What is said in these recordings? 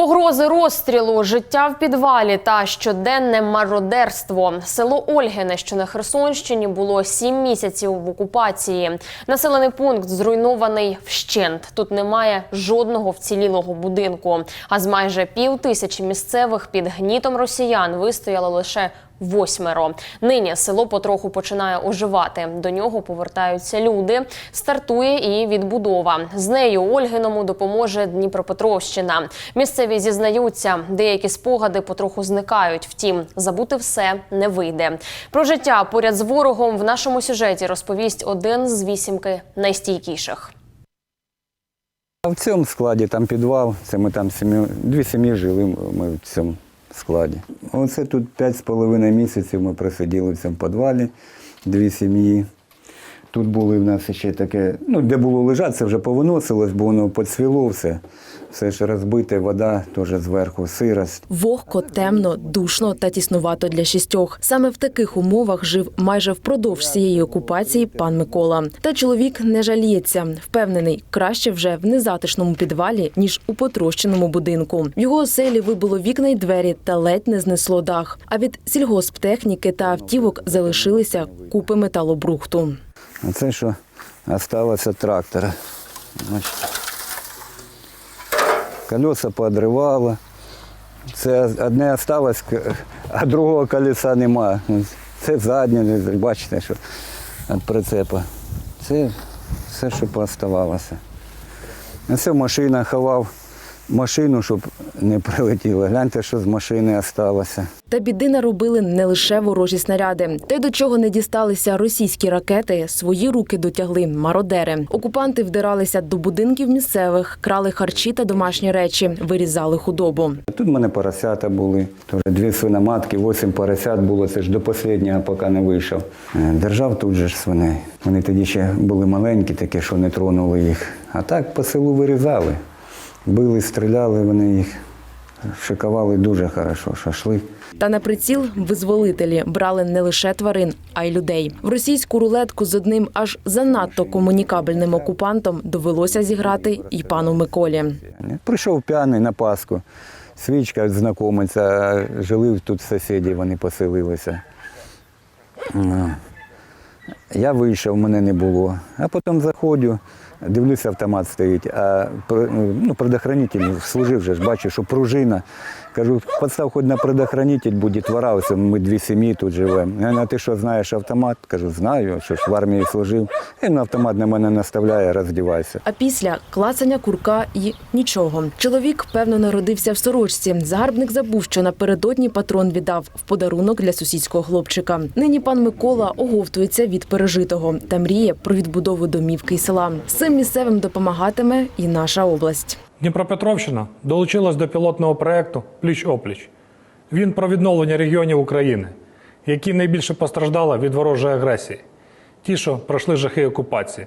Погрози розстрілу, життя в підвалі та щоденне мародерство. Село Ольгине, що на Херсонщині, було сім місяців в окупації. Населений пункт зруйнований вщент. Тут немає жодного вцілілого будинку. А з майже пів тисячі місцевих під гнітом росіян вистояло лише восьмеро. Нині село потроху починає оживати. До нього повертаються люди. Стартує і відбудова. З нею Ольгиному допоможе Дніпропетровщина. Місцеві зізнаються, деякі спогади потроху зникають. Втім, забути все не вийде. Про життя поряд з ворогом в нашому сюжеті розповість один з вісімки найстійкіших. В цьому складі там підвал, це ми там сім'ю, дві сім'ї жили ми в цьому складі. Оце тут п'ять з половиною місяців ми просиділи в цьому підвалі, дві сім'ї. Тут були в нас ще таке, ну, де було лежати, це вже повиносилось, бо воно поцвіло все. Все ж розбите, вода теж зверху, сирость. Вогко, темно, душно та тіснувато для шістьох. Саме в таких умовах жив майже впродовж цієї окупації пан Микола. Та чоловік не жаліється. Впевнений, краще вже в незатишному підвалі, ніж у потрощеному будинку. В його оселі вибило вікна й двері та ледь не знесло дах. А від сільгосптехніки та автівок залишилися купи металобрухту. А це що залишилося трактора. Колеса поодривало. Це одне залишилось, а другого колеса немає. Це заднє, бачите, що від прицепа. Це все, що пооставалося. А це машина ховав машину, щоб не прилетіло. Гляньте, що з машини залишилося. Та біди наробили не лише ворожі снаряди. Те, до чого не дісталися російські ракети, свої руки дотягли мародери. Окупанти вдиралися до будинків місцевих, крали харчі та домашні речі, вирізали худобу. Тут в мене поросята були, теж дві свиноматки, вісім поросят було, це ж до останнього, поки не вийшов. Е, Держав тут же ж свиней. Вони тоді ще були маленькі, такі, що не тронули їх. А так по селу вирізали. Били, стріляли, вони їх шикували дуже хорошо, шашлик. Та на приціл визволителі брали не лише тварин, а й людей. В російську рулетку з одним аж занадто комунікабельним окупантом довелося зіграти і пану Миколі. Прийшов п'яний на Пасху, свічка знайомиться, жили тут сусіді, вони поселилися. Ну, Я вийшов, мене не було. А потім заходжу, дивлюся, автомат стоїть, а ну, предохранитель служив же ж, бачу, що пружина. Кажу, постав хоч на предохранитель, буде двора, ми дві сім'ї тут живемо. Я а ти що, знаєш автомат? Кажу, знаю, що ж в армії служив. І на автомат на мене наставляє, роздівайся. А після клацання курка і нічого. Чоловік певно народився в сорочці. Загарбник забув, що напередодні патрон віддав в подарунок для сусідського хлопчика. Нині пан Микола оговтується від пережитого та мріє про відбудову домівки й села. З місцевим допомагатиме і наша область. Дніпропетровщина долучилась до пілотного проєкту Пліч-опліч. Він про відновлення регіонів України, які найбільше постраждали від ворожої агресії, ті, що пройшли жахи окупації.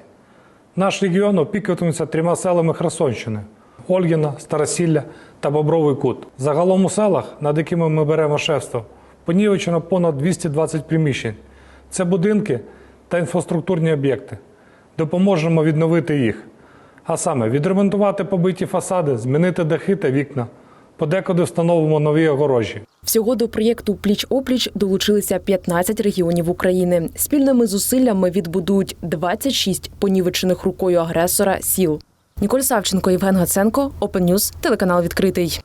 Наш регіон опікуватиметься трьома селами Херсонщини: Ольгіна, Старосілля та Бобровий Кут. Загалом у селах, над якими ми беремо шефство, понівечено понад 220 приміщень. Це будинки та інфраструктурні об'єкти. Допоможемо відновити їх. А саме відремонтувати побиті фасади, змінити дахи та вікна. Подекуди встановимо нові огорожі. Всього до проєкту Пліч опліч долучилися 15 регіонів України. Спільними зусиллями відбудують 26 понівечених рукою агресора сіл. Ніколь Савченко, Євген Гаценко, Open News, телеканал відкритий.